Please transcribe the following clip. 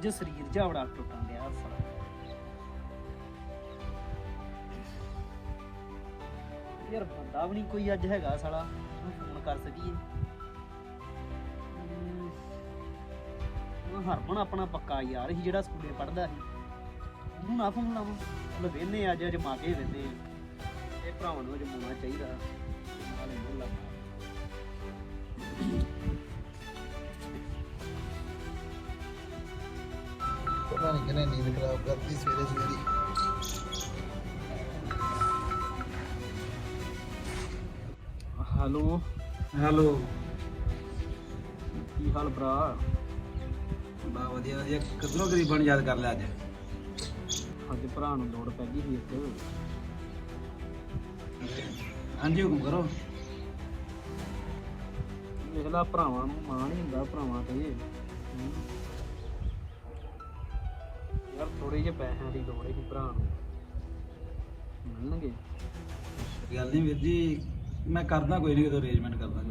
ਅੱਜ ਸਰੀਰ ਜਿਹਾ ਬੜਾ ਟੁੱਟਣ ਡਿਆ ਸਾਲਾ। ਯਾਰ ਬੰਦਾ ਵੀ ਨਹੀਂ ਕੋਈ ਅੱਜ ਹੈਗਾ ਸਾਲਾ ਉਹਨੂੰ ਫੋਨ ਕਰ ਸਕੀਏ। ਹਮ, ਉਹ ਹਰਮਨ ਆਪਣਾ ਪੱਕਾ ਯਾਰ ਸੀ ਜਿਹੜਾ ਸਕੂਲੇ ਪੜਦਾ ਸੀ। ਉਹਨੂੰ ਨਾ ਫੋਨ ਲਾਵਾਂ। ਲੈ ਵੇਨੇ ਅੱਜ ਅਜਮਾ ਕੇ ਵੇਨੇ ਇਹ ਭਰਾਵਾਂ ਨੂੰ ਅਜਮਾਉਣਾ ਚਾਹੀਦਾ। ਨਾਲੇ ਨੂੰ ਲਾਵਾਂ। ਪਤਾ ਨਹੀਂ ਕਿਹਨੇ ਨੀਂਦ ਖਰਾਬ ਕਰਤੀ ਸਵੇਰੇ ਸਵੇਰੇ। ਹੈਲੋ। ਹੈਲੋ। ਕੀ ਹਾਲ ਭਰਾ? ਬਾ ਵਧੀਆ ਵਧੀਆ। ਕਿਧਰੋਂ ਗਰੀਬਾਂ ਨੂੰ ਯਾਦ ਕਰ ਲਿਆ ਅੱਜ? ਅੱਜ ਭਰਾ ਨੂੰ ਲੋੜ ਪੈ ਗਈ ਸੀ ਇੱਕ। ਹਾਂਜੀ ਹੁਕਮ ਕਰੋ। ਵੇਖ ਲਾ ਭਰਾਵਾਂ ਨੂੰ ਮਾਣ ਨਹੀਂ ਹੁੰਦਾ ਭਰਾਵਾਂ ਤੇ। ਹਮ। ਯਾਰ ਪੈਸਿਆਂ ਦੀ ਲੋੜ ਹੈ ਭਰਾ ਨੂੰ। ਮਿਲਣਗੇ। ਗੱਲ ਨਹੀਂ ਵੀਰ ਜੀ, ਮੈਂ ਕਰਦਾ ਕੋਈ ਨਹੀਂ ਕਿਤੇ ਅਰੇਂਜਮੈਂਟ ਕਰਦਾ